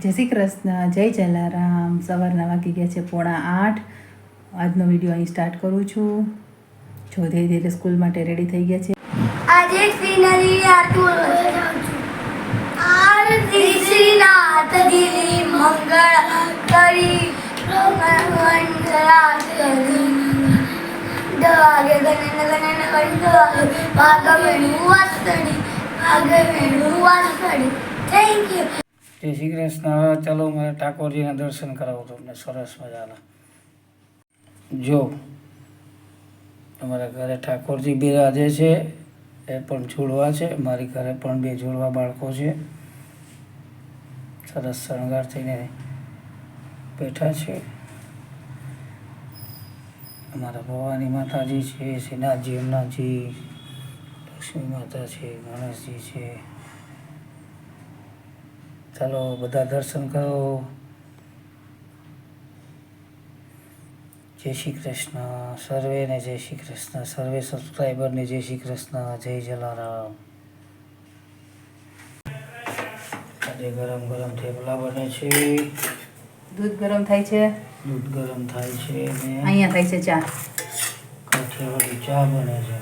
જય શ્રી કૃષ્ણ, જય જલારામ. સવારના વાગી ગયા છે પોણા આઠ. આજનો વીડિયો અહીં સ્ટાર્ટ કરું છું. જો ધીરે ધીરે સ્કૂલ માટે રેડી થઈ ગયા છે. આજે શ્રીનરી આર શ્રીનાથ દિલી મંગળ કરી. થેન્ક યુ જય શ્રી કૃષ્ણ, હવે ચાલો મારે ઠાકોરજીના દર્શન કરાવું તમને. સરસ મજાના. જો અમારા ઘરે ઠાકોરજી બિરાજે છે, એ પણ જોડવા છે. મારી ઘરે પણ બે જોડવા બાળકો છે. સરસ શણગાર થઈને બેઠા છે. અમારા ભવાની માતાજી છે, શ્રીનાથજી હમનાથજી લક્ષ્મી માતા છે, ગણેશજી છે. ચાલો બધા દર્શન કરો. જય શ્રી કૃષ્ણ. સર્વેને જય શ્રી કૃષ્ણ. સર્વે સબસ્ક્રાઈબરને જય શ્રી કૃષ્ણ. જય જલારામ. આજે ગરમ ગરમ થેપલા બને છે. દૂધ ગરમ થાય છે? દૂધ ગરમ થાય છે ને અહીંયા થાય છે ચા. કાઠિયાવાડી ચા બને છે.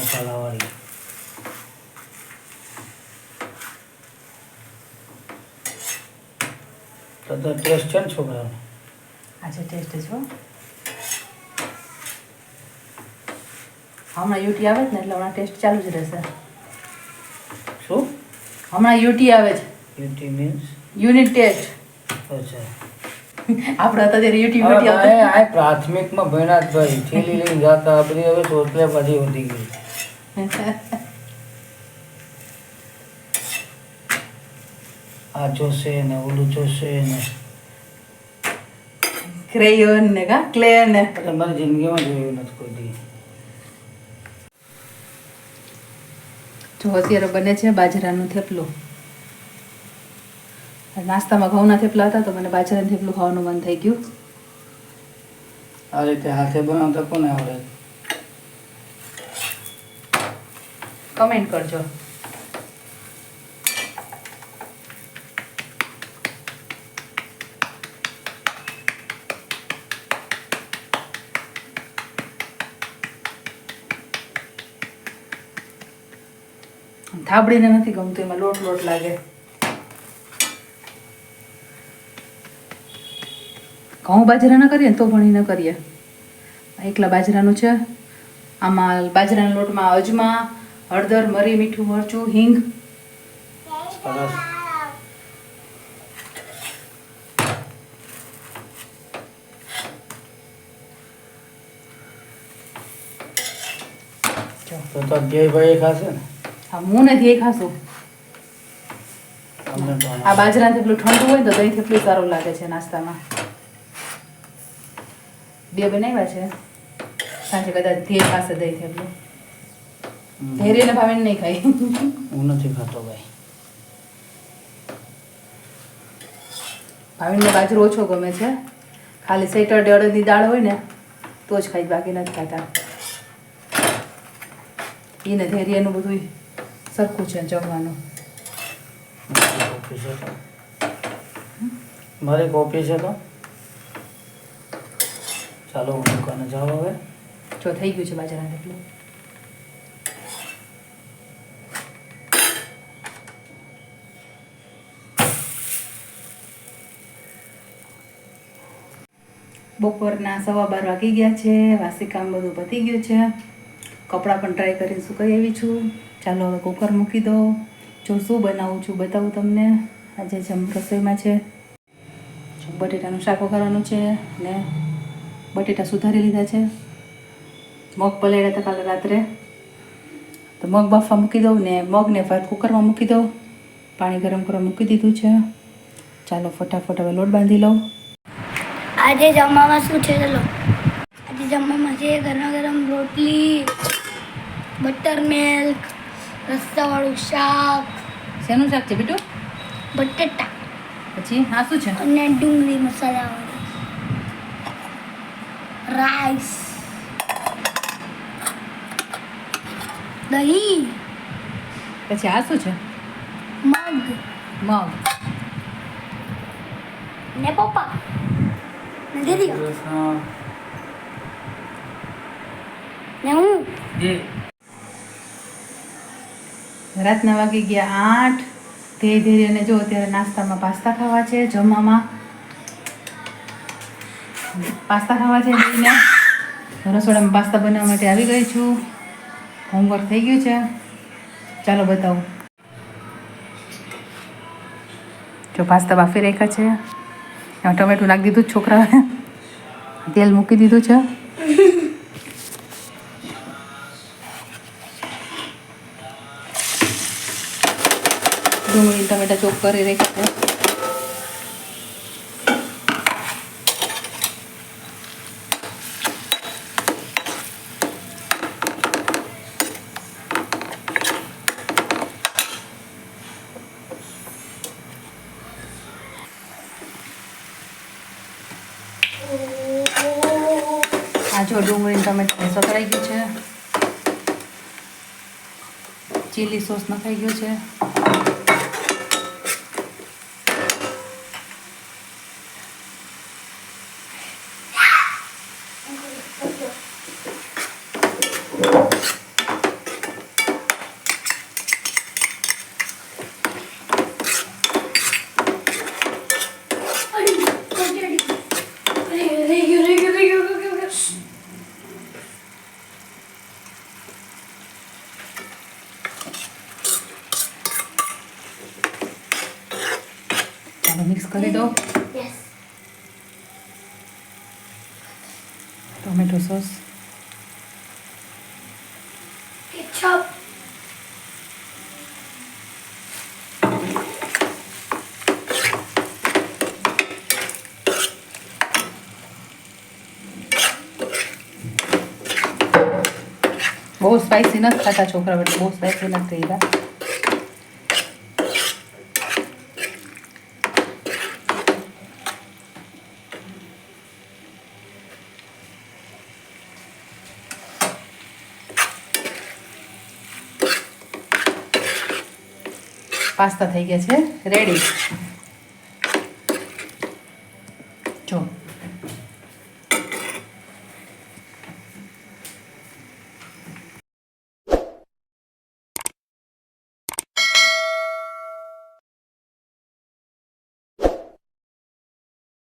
મસાલાવાળી. તો તો ટેસ્ટ છે ને છોકરાને? આજે ટેસ્ટ છો હમણાં યુટી આવે છે ને એટલે હમણાં ટેસ્ટ ચાલુ જ રહેશે. શું? હમણાં યુટી આવે છે યુટી મીન્સ યુનિટ ટેસ્ટ. અચ્છા. આપણે હતા ત્યારે આ પ્રાથમિકમાં ભણ્યા જ ભાઈ. થેલી લઈને જાતા આ બધી હવે સોચલે પછી ઉધી ગઈ. આ જોશે ને ઓલું જોશે ને ક્રેયોન ને કા? ક્લે ને? મારી જિંદગીમાં જોયું નથી કોઈ દી. જો અત્યારે બને છે બાજરાનું થેપલું. નાસ્તામાં ઘઉંના થેપલા હતા તો મને બાજરાનું થેપલું ખાવાનું મન થઈ ગયું. આ રીતે હાથે બનાવતા કોને આવડે? કમેન્ટ કરજો. થાબડીને નથી ગમતું, એમાં લોટ લોટ લાગે. ઘઉં બાજરાના કરીએ તો પણ ન કરીએ. એકલા બાજરાનું છે. આમાં બાજરાના લોટમાં અજમા, હળદર, મરી, મીઠું, મરચું, હિંગ. તો તો ખાશે ને. હા નથી એ ખાશું આ બાજરાથી પેલું ઠંડુ હોય તો દહીં એટલું સારું લાગે છે નાસ્તામાં. બે બનાવ્યા છે. સાંજે કદાચ ધીરે પાસે દહીં થેપલું. હમ. ધૈર્યને ભાવીને નહીં ખાઈ હું નથી ખાતો ભાઈ. ભાવીને બાજરો ઓછો ગમે છે. ખાલી સેટરડે અડદની દાળ હોય ને તો જ ખાઈ બાકી નથી ખાતા. એને ધૈર્યનું બધું સરખું છે જમવાનું. મારી કોફી છે તો? ચાલો હું દુકાને જાઉં હવે. જો થઈ ગયું છે બાજરાનું એટલું બપોરના સવા બાર વાગી ગયા છે વાસી કામ બધું પતી ગયું છે. કપડાં પણ ટ્રાય કરીને સુકાઈ આવી છું? ચાલો હવે કુકર મૂકી દો જો શું બનાવું છું બતાવું તમને. આજે જમ રસોઈમાં છે બટેટાનું શાક વઘારવાનું છે ને બટેટા સુધારી લીધા છે. મગ પલાળ્યા હતા કાલે રાત્રે. તો મગ બાફવા મૂકી દઉં ને મગને ભાત કુકરમાં મૂકી દઉં. પાણી ગરમ કરવા મૂકી દીધું છે. ચાલો ફટાફટ હવે લોટ બાંધી લઉં. આજે જમવામાં શું છે? ચલો. આજે જમવામાં છે ગરમા ગરમ રોટલી, બટર મિલ્ક રસ્તાવાળું શાક. શેનું શાક છે બીટું? બટેટા. પછી હા શું છે? અને ડુંગળી મસાલાવાળું રાઈસ. દહીં. પછી આ શું છે? મગ. મગ. ને પપ્પા. ને દીદી ને હું. દે રાતના વાગી ગયા આઠ. ધીરે ધીરે અને જો અત્યારે નાસ્તામાં પાસ્તા ખાવા છે, જમવામાં. પાસ્તા ખાવા છે જઈને રસોડામાં પાસ્તા બનાવવા માટે આવી ગઈ છું. હોમવર્ક થઈ ગયું છે. ચાલો બતાવું. જો પાસ્તા બાફી રાખ્યા છે. ટમેટું નાખી દીધું જ છોકરાઓએ. તેલ મૂકી દીધું છે. ટમેટા ચોપ કરી રાખ્યા આ જો ડુંગળી ટમેટા સતરાઈ ગયું છે. ચીલી સોસ નખાઈ ગયો છે. ચાલો મિક્સ કરી દો યસ ટોમેટો સોસ કેચઅપ બહુ સ્પાઇસી નથી ખાતા છોકરા એટલે બહુ સ્પાઇસી નથી ખાતા પાસ્તા થઈ ગયા છે રેડી